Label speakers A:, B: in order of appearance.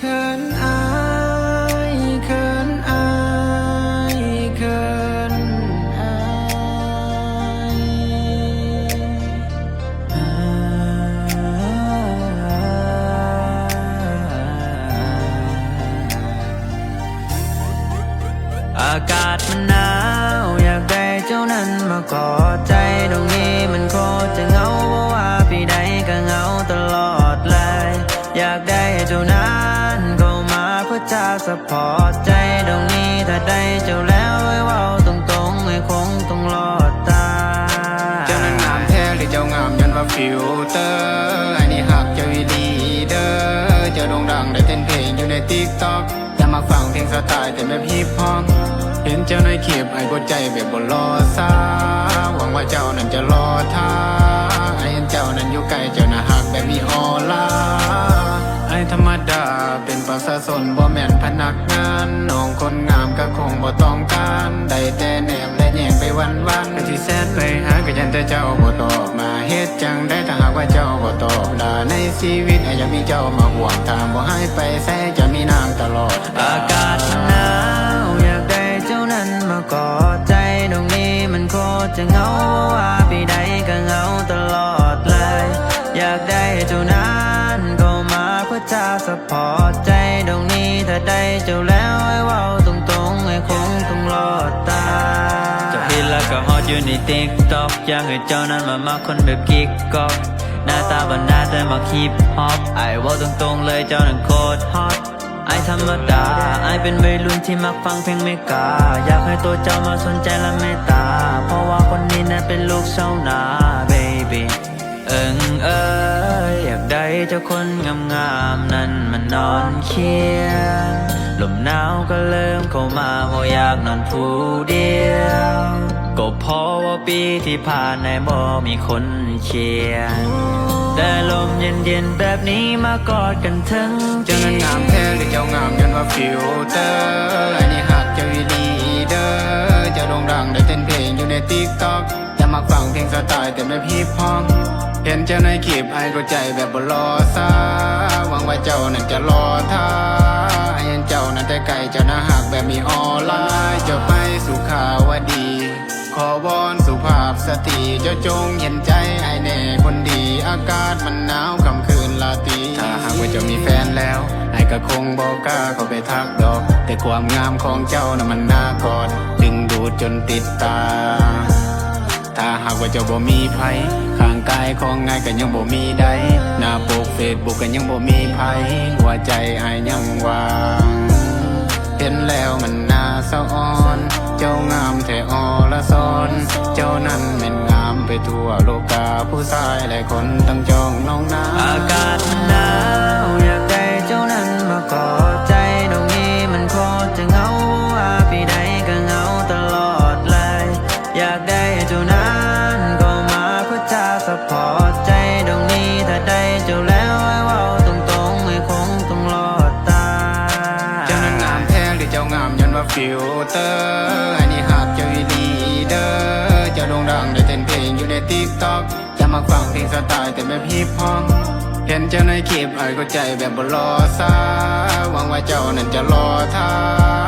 A: เขินอายเขินอายเขินอายอ่าอากาศมันหนาว อยากได้เจ้านั้นมากอดใจตรงนี้ สปอร์ตใจตรงนี้ถ้าได้เจ้าแล้วให้เว้าตรงๆให้คงต้องรอดตา
B: เจ้านั้นงามแท้หรือเจ้างามย้อนว่าฟิลเตอร์ไอ้นี่หักเจ้าอีลีเด้อเจ้าโด่งดังได้เต้นเพลงอยู่ในติ๊กต็อกอย่ามาฟังเพลงสไตล์แต่แบบฮิปฮอปเห็นเจ้าในคลิปไอ้กดใจแบบบนรอซาหวังว่าเจ้านั้นจะรอท่าไอ้เห็นเจ้านั้นอยู่ใกล้เจ้าน่ะหักแบบมีออร่าไอ้ธรรมดาเป็นประชาชนบ่แม่น ก็คงบ่ต้องการได้แต่แนมและแยงไปวันวันก็ที่แซดไปหาก็ยันแต่เจ้าบ่ตอบมาเฮ็ดจังได้ถ้าหากว่าเจ้าบ่ตอบลาในชีวิตอ้อยากมีเจ้ามาห่วงถามบ่ให้ไปแซ่จะมีนางตลอด
A: อากาศหนาวอยากได้เจ้านั้นมากอดใจตรงนี้มันโคตรจะเหงาเพราว่าปีใดก็เหงาตลอดเลย อยากได้เจ้านั้นก็มาเพื่อจะสปอร์ตใจตรงนี้ถ้าได้เจ้าแล้ว อยู่ในติ๊กต็อกอยากให้เจ้านั้นมามาคนแบบกิ๊กก๊อกหน้าตาบันหน้าแต่มาคีปฮอปไอว่าตรงๆเลยเจ้านั้นโคตรฮอตไอธรรมดาไอเป็นวัยรุ่นที่มักฟังเพลงเมกา อยากให้ตัวเจ้ามาสนใจและเมตตา เพราะว่าคนนี้นั้นเป็นลูกชาวนา baby เอิงเอยอยากได้เจ้าคนงามๆนั้นมานนอนเคียงลมหนาวก็เริ่มเข้ามาเพราะอยากนอนผู้ พราะว่าปีที่ผ่านในบ่มีคนเชียร์แต่ลมเย็นๆแบบนี้มากอดกันทั้ง
B: เจ้านั้นงามแท้หรือเจ้างามย้อนว่าฟิลเตอร์ไอ้นี่หักเจ้าอีหลีเด้อเจ้าโด่งดังได้เต้นเพลงอยู่ในติ๊กต็อกอย่ามาฟังเพลงสไตล์แต่แบบฮิปฮอปเห็นเจ้าในคลิปไอ้ก็ใจแบบบ่รอซาหวังว่าเจ้านั้นจะรอท่า ตรีเจ้าจงเห็นใจไอ้แน่คนดีอากาศมันหนาวค่ำคืนลาตรีถ้าหากว่าเจ้ามีแฟนแล้วไอ้ก็คงบอกกล้าเข้าไปทักดอก แต่ความงามของเจ้าน่ะมันน่ากอด ดึงดูดจนติดตา ถ้าหากว่าเจ้าบ่มีไผข้างกายของนายก็ยังบ่มีใดหน้าปกเฟซบุ๊กก็ยังบ่มีไผหัวใจอายยังว่างเห็นแล้วมันน่าสะอ่อน ทั่วโลกาผู้ชายหลายคนตั้งจองน้องนา
A: อากาศมันหนาวอยากได้เจ้านั้นมากอดใจตรงนี้มันโคตรจะเหงาเพราะว่าปีใดก็เหงาตลอดเลยอยากได้เจ้านั้นก็มาเพื่อจะสปอร์ตใจตรงนี้ถ้าได้เจ้าแล้วให้เว้าตรงๆให้คงต้องรอดตาย
B: เจ้านั้นงามแท้หรือเจ้างามย้อนว่าฟิลเตอร์ เองอยู่ในติ๊กต็อกอย่ามาฟังเพลงสไตล์แต่แบบฮิปฮอปเห็นเจ้าในคลิปไอ้ก็ใจแบบบลอซาหวังว่าเจ้านั้นจะรอท่า